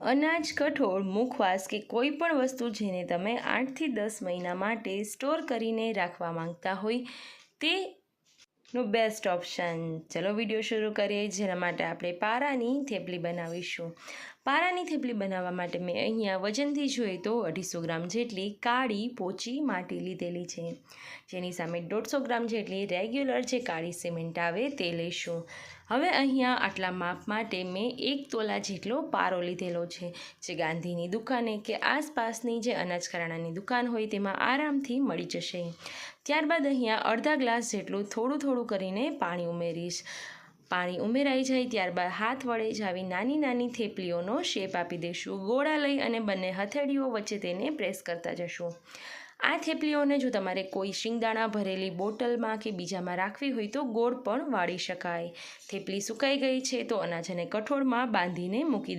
અનાજ કઠોળ, મુખવાસ કે કોઈ પણ વસ્તુ જેને તમે આઠથી દસ મહિના માટે સ્ટોર કરીને રાખવા માંગતા હોય તે નો બેસ્ટ ઓપ્શન. ચલો વીડિયો શરૂ કરીએ, જેના માટે આપણે પારાની થેપલી બનાવીશું. પારાની થેપલી બનાવવા માટે મેં અહીંયા વજનથી જોઈએ તો અઢીસો ગ્રામ જેટલી કાળી પોચી માટી લીધેલી છે. જેની સામે દોઢસો ગ્રામ જેટલી રેગ્યુલર જે કાળી સિમેન્ટ આવે તે લઈશું. હવે અહીંયા આટલા માપ માટે મેં એક તોલા જેટલો પારો લીધેલો છે, જે ગાંધીની દુકાને કે આસપાસની જે અનાજ કરાણાની દુકાન હોય તેમાં આરામથી મળી જશે. ત્યારબાદ અહીંયા અડધા ગ્લાસ જેટલું થોડું થોડું કરીને પાણી ઉમેરીશ. પાણી ઉમેરાઈ જાય ત્યારબાદ હાથ વડે જ આવી નાની નાની થેપલીઓનો શેપ આપી દઈશું ગોળા લઈ અને બંને હથેળીઓ વચ્ચે તેને પ્રેસ કરતા જશું. આ થેપલીઓને જો તમારે કોઈ શિંગદાણા ભરેલી બોટલમાં કે બીજામાં રાખવી હોય તો ગોળ પણ વાળી શકાય. થેપલી સુકાઈ ગઈ છે તો અનાજ અને કઠોળમાં બાંધીને મૂકી દેવા